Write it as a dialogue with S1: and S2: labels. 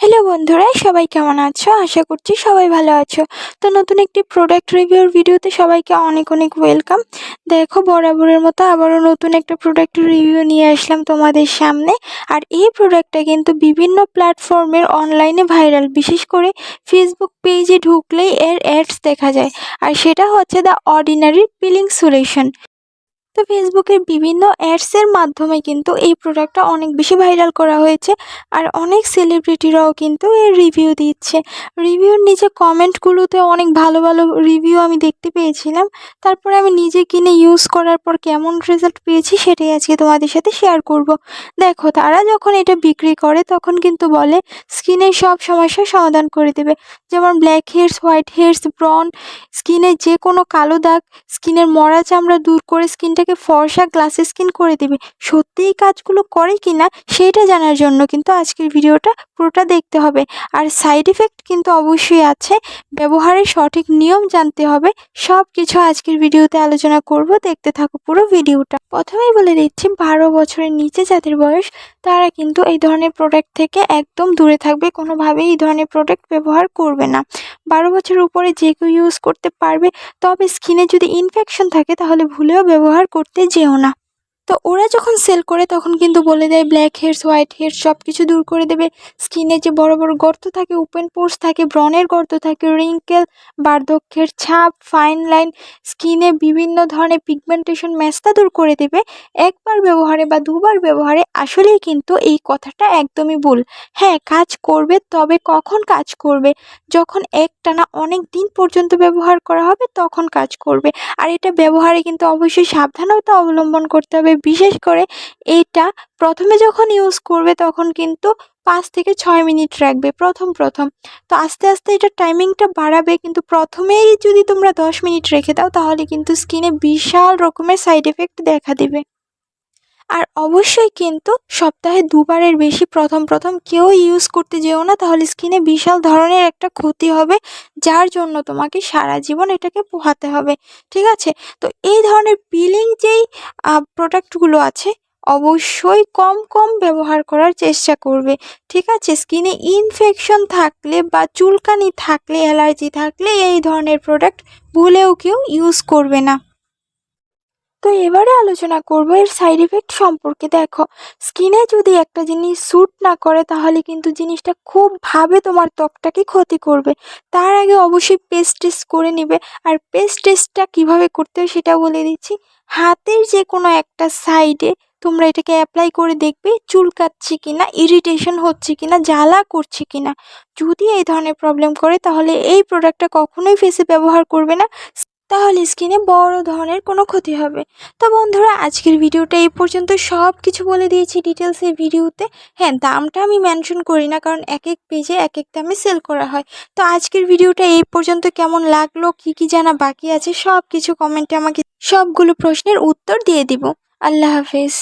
S1: Hello বন্ধুরা, সবাই কেমন আছো? আশা করছি সবাই ভালো আছো। তো নতুন একটি প্রোডাক্ট রিভিউর ভিডিওতে সবাইকে অনেক অনেক ওয়েলকাম দেখো, বরাবরের মতো আবারও নতুন একটা প্রোডাক্ট রিভিউ নিয়ে আসলাম তোমাদের সামনে। আর এই প্রোডাক্টটা কিন্তু বিভিন্ন প্ল্যাটফর্মের অনলাইনে ভাইরাল বিশেষ করে ফেসবুক পেজে ঢুকলেই এর অ্যাডস দেখা যায়। আর সেটা হচ্ছে দ্য অর্ডিনারি পিলিং সলিউশন তো ফেসবুকের বিভিন্ন অ্যাডসের মাধ্যমে কিন্তু এই প্রোডাক্টটা অনেক বেশি ভাইরাল করা হয়েছে আর অনেক সেলিব্রিটিরাও কিন্তু এর রিভিউ দিচ্ছে। রিভিউর নিচে কমেন্টগুলোতে অনেক ভালো ভালো রিভিউ আমি দেখতে পেয়েছিলাম। তারপরে আমি নিজে কিনে ইউজ করার পর কেমন রেজাল্ট পেয়েছি সেটাই আজকে তোমাদের সাথে শেয়ার করব। দেখো, তারা যখন এটা বিক্রি করে তখন কিন্তু বলে স্কিনের সব সমস্যার সমাধান করে দেবে। যেমন ব্ল্যাক হেয়ার্স হোয়াইট হেয়ার্স ব্রন স্কিনের যে কোনো কালো দাগ স্কিনের মরা চামড়া দূর করে স্কিনটাকে ফর্সা গ্লাসি স্কিন করে দেবে। সত্যি এই কাজগুলো করে কি না সেইটা জানার জন্য কিন্তু আজকের ভিডিওটা পুরোটা দেখতে হবে। আর সাইড এফেক্ট কিন্তু অবশ্যই আছে। ব্যবহারের সঠিক নিয়ম জানতে হবে। সব কিছু আজকের ভিডিওতে আলোচনা করব। দেখতে থাকো পুরো ভিডিওটা। প্রথমেই বলে দিচ্ছি, বারো বছরের নিচে যাদের বয়স, তারা কিন্তু এই ধরনের প্রোডাক্ট থেকে একদম দূরে থাকবে। কোনোভাবেই এই ধরনের প্রোডাক্ট ব্যবহার করবে না। বারো বছরের উপরে যে কেউ ইউজ করতে পারবে। তবে স্কিনে যদি ইনফেকশন থাকে, তাহলে ভুলেও ব্যবহার করতে যেও না। তো ওরা যখন সেল করে তখন কিন্তু বলে দেয় ব্ল্যাক হেয়ার্স হোয়াইট হেয়ার সব কিছু দূর করে দেবে। স্কিনে যে বড় বড় গর্ত থাকে ওপেন পোর্স থাকে ব্রণের গর্ত থাকে রিঙ্কেল বার্ধক্যের ছাপ ফাইন লাইন স্কিনে বিভিন্ন ধরনের পিগমেন্টেশন ম্যাচটা দূর করে দেবে। একবার ব্যবহারে বা দুবার ব্যবহারে আসলেই কিন্তু এই কথাটা একদমই ভুল। হ্যাঁ কাজ করবে, তবে কখন কাজ করবে? যখন একটানা অনেক দিন পর্যন্ত ব্যবহার করা হবে, তখন কাজ করবে। আর এটা ব্যবহারে কিন্তু অবশ্যই সাবধানতা অবলম্বন করতে হবে বিশেষ করে এটা প্রথমে যখন ইউজ করবে তখন কিন্তু পাঁচ থেকে ছয় মিনিট রাখবে প্রথম প্রথম। তো আস্তে আস্তে এটা টাইমিংটা বাড়াবে কিন্তু প্রথমেই যদি তোমরা দশ মিনিট রেখে দাও তাহলে কিন্তু স্কিনে বিশাল রকমের সাইড এফেক্ট দেখা দেবে। আর অবশ্যই কিন্তু সপ্তাহে দুবারের বেশি প্রথম প্রথম কেউ ইউজ করতে যেও না, তাহলে স্কিনে বিশাল ধরনের একটা ক্ষতি হবে, যার জন্য তোমাকে সারা জীবন এটাকে পোহাতে হবে, ঠিক আছে? তো এই ধরনের পিলিং যেই প্রোডাক্টগুলো আছে, অবশ্যই কম কম ব্যবহার করার চেষ্টা করবে, ঠিক আছে? স্কিনে ইনফেকশন থাকলে বা চুলকানি থাকলে অ্যালার্জি থাকলে এই ধরনের প্রোডাক্ট ভুলেও কেউ ইউজ করবে না। তো এবারে আলোচনা করব, এর সাইড এফেক্ট সম্পর্কে। দেখো স্কিনে যদি একটা জিনিস স্যুট না করে, তাহলে কিন্তু জিনিসটা খুব ভাবে তোমার ত্বকটাকে ক্ষতি করবে। তার আগে অবশ্যই পেস্ট টেস্ট করে নিবে। আর পেস্ট টেস্টটা কীভাবে করতে হয় সেটা বলে দিচ্ছি। হাতের যে কোনো একটা সাইডে তোমরা এটাকে অ্যাপ্লাই করে দেখবে, চুলকাচ্ছে কিনা ইরিটেশন হচ্ছে কিনা, জ্বালা করছে কিনা। যদি এই ধরনের প্রবলেম করে, তাহলে এই প্রোডাক্টটা কখনোই ফেসে ব্যবহার করবে না। তাহলে স্কিনে বড় ধরনের কোনো ক্ষতি হবে। তো বন্ধুরা, আজকের ভিডিওটা এই পর্যন্ত। সব কিছু বলে দিয়েছি ডিটেলস ভিডিওতে। হ্যাঁ দামটা আমি মেনশন করি না, কারণ এক এক পেজে এক এক দামে সেল করা হয়। তো আজকের ভিডিওটা এই পর্যন্ত। কেমন লাগল, কি কি জানা বাকি আছে সব কিছু কমেন্টে আমাকে সবগুলো প্রশ্নের উত্তর দিয়ে দিব। আল্লাহ হাফেজ।